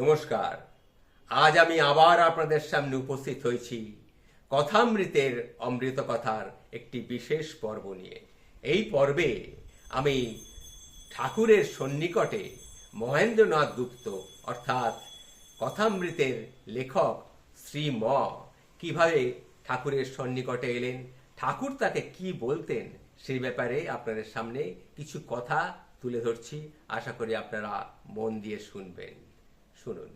নমস্কার। আজ আমি আবার আপনাদের সামনে উপস্থিত হয়েছি কথামৃতের অমৃত কথার একটি বিশেষ পর্ব নিয়ে। এই পর্বে আমি ঠাকুরের সন্নিকটে মহেন্দ্রনাথ গুপ্ত, অর্থাৎ কথামৃতের লেখক শ্রী ম, কীভাবে ঠাকুরের সন্নিকটে এলেন, ঠাকুর তাকে কি বলতেন, সেই ব্যাপারে আপনাদের সামনে কিছু কথা তুলে ধরছি। আশা করি আপনারা মন দিয়ে শুনবেন। শুনুন।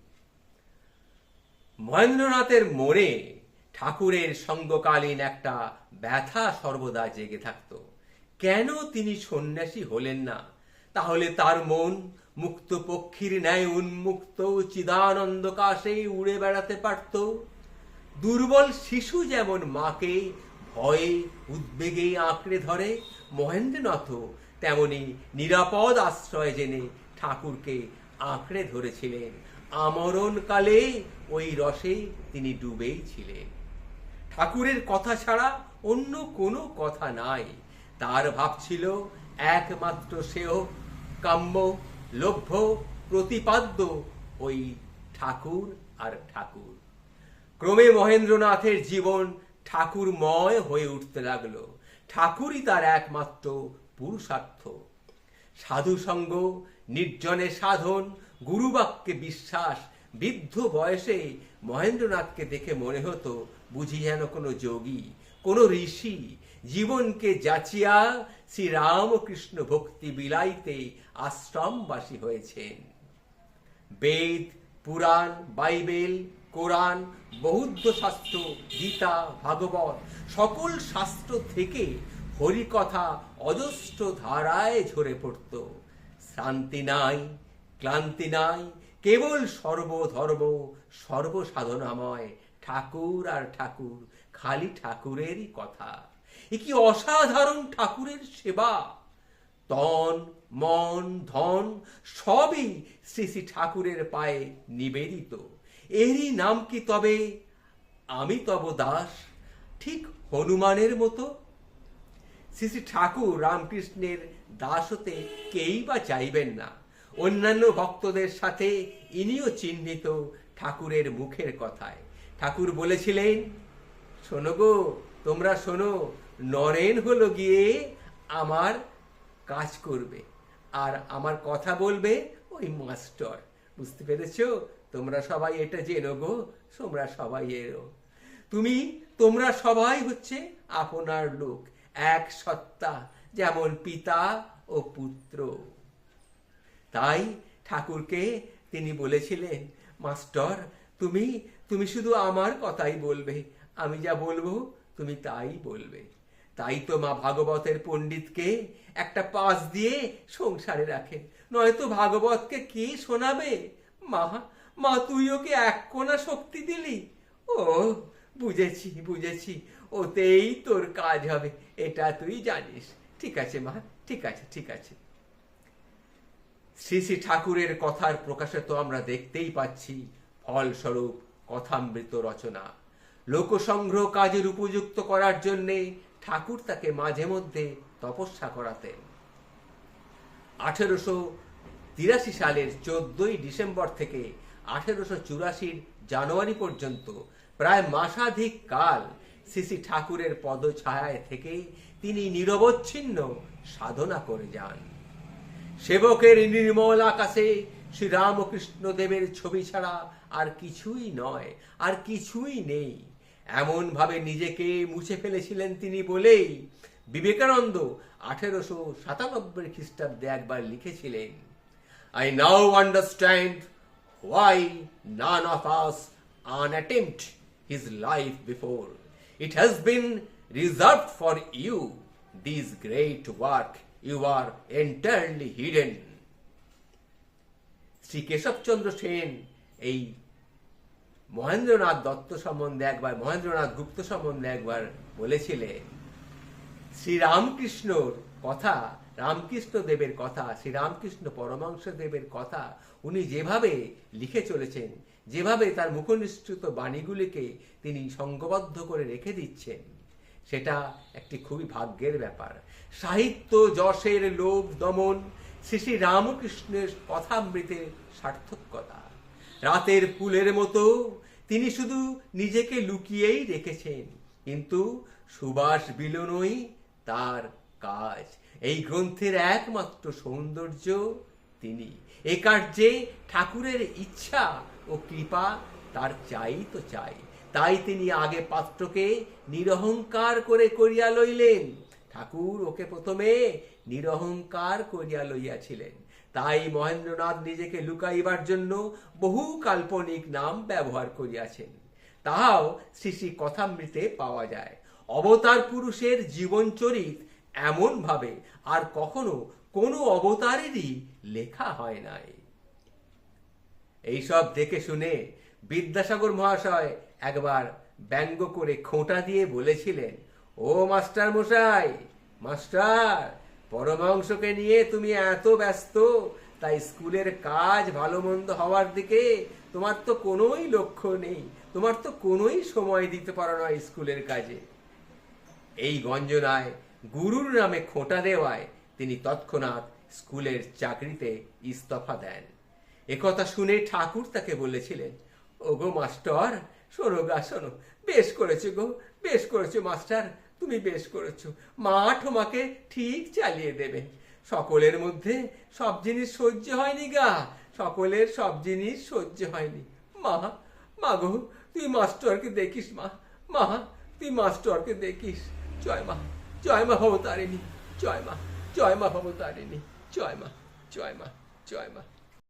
মহেন্দ্রনাথের মনে ঠাকুরের সঙ্গকালীন একটা ব্যথা সর্বদা জেগে থাকত। কেন তিনি সন্ন্যাসী হলেন না? তাহলে তার মন মুক্ত পক্ষীর ন্যায় উন্মুক্ত, চিদানন্দ কাশে উড়ে বেড়াতে পারত। দুর্বল শিশু যেমন মাকে ভয়ে, উদ্বেগে আঁকড়ে ধরে মহেন্দ্রনাথ তেমনি নিরাপদ আশ্রয় জেনে ঠাকুরকে আঁকড়ে ধরেছিলেন। আমরণকালে ওই রসে তিনি ডুবেই ছিলেন ঠাকুরের কথা ছাড়া অন্য কোনো কথা নাই। তার ভাব ছিল একমাত্র সেও কাম্য, লভ্য, প্রতিপাদ্য ওই ঠাকুর আর ঠাকুর। ক্রমে মহেন্দ্রনাথের জীবন ঠাকুরময় হয়ে উঠতে লাগল। ঠাকুরই তার একমাত্র পুরুষার্থ। সাধু সঙ্গ নির্জনে সাধন গুরুবাক্যে বিশ্বাস, বৃদ্ধ বয়সে মহেন্দ্রনাথকে দেখে মনে হতো, বুঝি যেন কোনো যোগী, কোনো ঋষি, জীবনকে যাচিয়া শ্রী রামকৃষ্ণ ভক্তি বিলাইতে আশ্রমবাসী হয়েছেন। বেদ, পুরাণ, বাইবেল, কোরআন, বৌদ্ধ শাস্ত্র, গীতা, ভাগবত সকল শাস্ত্র থেকে হরিকথা অজস্র ধারায় ঝরে পড়ত। শান্তি নাই ক্লান্তি নাই, কেবল সর্বধর্ম, সর্বসাধনাময় ঠাকুর আর ঠাকুর, খালি ঠাকুরেরই কথা। এ কি অসাধারণ ঠাকুরের সেবা! তন, মন, ধন সবই শ্রী শ্রী ঠাকুরের পায়ে নিবেদিত। এরই নাম কি তবে? আমি তব দাস, ঠিক হনুমানের মতো। শ্রী শ্রী ঠাকুর রামকৃষ্ণের দাস হতে কেই বা চাইবেন না। অন্যান্য ভক্তদের সাথে ইনিও চিহ্নিত ঠাকুরের মুখের কথায়। ঠাকুর বলেছিলেন, শোনো গো, তোমরা শোনো, নরেন হলো গিয়ে আমার কাজ করবে, আর আমার কথা বলবে ওই মাস্টার। বুঝতে পেরেছ? তোমরা সবাই এটা জেনো গো, তোমরা সবাই এরো। তুমি, তোমরা সবাই হচ্ছে আপনার লোক, এক সত্তা, যেমন পিতা ও পুত্র। তাই ঠাকুরকে তিনি বলেছিলেন, মাস্টার, তুমি তুমি শুধু আমার কথাই বলবে। আমি যা বলব, তুমি তাই বলবে। তাই তো মা ভাগবতের পণ্ডিতকে একটা পাশ দিয়ে সংসারে রাখেন। নয়তো ভাগবতকে কে শোনাবে? মা মা, তুই ওকে এক কোনা শক্তি দিলি? ও, বুঝেছি বুঝেছি। ওতেই তোর কাজ হবে, এটা তুই জানিস। ঠিক আছে মা, ঠিক আছে ঠিক আছে। শ্রী শ্রী ঠাকুরের কথার প্রকাশে তো আমরা দেখতেই পাচ্ছি ফলস্বরূপ কথামৃত রচনা। লোকসংগ্রহ কাজের উপযুক্ত করার জন্যে ঠাকুর তাকে মাঝে মধ্যে তপস্যা করাতেন। আঠেরোশো তিরাশি সালের চোদ্দই ডিসেম্বর থেকে আঠেরোশো চুরাশির জানুয়ারি পর্যন্ত প্রায় মাসাধিক কাল শ্রী ঠাকুরের পদছায়ায় থেকে তিনি নিরবচ্ছিন্ন সাধনা করে যান। সেবকের নির্মল আকাশে শ্রী রামকৃষ্ণ দেবের ছবি ছাড়া আর কিছুই নয়, আর কিছুই নেই এমন ভাবে নিজেকে মুছে ফেলেছিলেন তিনি বলেই বিবেকানন্দ আঠেরোশো সাতানব্বই খ্রিস্টাব্দে একবার লিখেছিলেন I now understand why none of us attempt his life before. It has been reserved for you. This great work you are entirely hidden. Shri Keshabchandra Sen এই মহেন্দ্রনাথ দত্ত সম্বন্ধে একবার, মহেন্দ্রনাথ গুপ্ত সম্বন্ধে একবার বলেছিলেন, শ্রী রামকৃষ্ণর কথা, রামকৃষ্ণ দেবের কথা, শ্রী রামকৃষ্ণ পরমাংশ দেবের কথা উনি যেভাবে লিখে চলেছেন, যেভাবে তার মুখনিষ্ঠিত বাণীগুলিকে তিনি সংঘবদ্ধ করে রেখে দিচ্ছেন সেটা একটি খুবই ভাগ্যের ব্যাপার। সাহিত্য যশের লোভ দমন শ্রী শ্রী রামকৃষ্ণের কথামৃতের সার্থকতা। রাতের ফুলের মতো তিনি শুধু নিজেকে লুকিয়েই রেখেছেন, কিন্তু সুবাস বিলনই তার কাজ। এই গ্রন্থের একমাত্র সৌন্দর্য তিনি। এ কার্যে ঠাকুরের ইচ্ছা ও কৃপা তার চাই তো চাই। তাই তিনি আগে পাত্রকে নিরহংকার করে করিয়া লইলেন। ঠাকুর ওকে প্রথমে নিরহংকার করিয়া লইয়াছিলেন। তাই মহেন্দ্রনাথ নিজেকে লুকাইবার জন্য বহু কাল্পনিক নাম ব্যবহার করিয়াছেন। তাহাও শ্রী শ্রী কথামৃতে পাওয়া যায়। অবতার পুরুষের জীবনচরিত এমন ভাবে আর কখনো কোনো অবতারেরই লেখা হয় নাই। এইসব দেখে শুনে বিদ্যাসাগর মহাশয় একবার ব্যঙ্গ করে খোঁটা দিয়ে বলেছিলেন, ও মাস্টার মশাই, মাস্টার, পরমাংশকে নিয়ে তুমি এত ব্যস্ত, তাই স্কুলের কাজ ভালো মন্দ হওয়ার দিকে তোমার তো কোনোই লক্ষ্য নেই, তোমার তো কোনোই সময় দিতে পারো না স্কুলের কাজে। এই গঞ্জনায় গুরুর নামে খোঁটা দেওয়ায় তিনি তৎক্ষণাৎ স্কুলের চাকরিতে ইস্তফা দেন। একথা শুনে ঠাকুর তাকে বলেছিলেন, ওগো মাস্টার শোনো গা, শোনো। বেশ করেছ গো, বেশ করেছ, মাস্টার। তুমি বেশ করেছ। মা তোমাকে ঠিক চালিয়ে দেবে। সকলের মধ্যে সব জিনিস সহ্য হয়নি গা। সকলের সব জিনিস সহ্য হয়নি। মা মা গো, তুই মাস্টারকে দেখিস মা। মা, তুই মাস্টারকে দেখিস। জয় মা জয় মা ভবতারিণী। জয় মা জয় মা ভবতারিণী। জয় মা জয় মা জয় মা।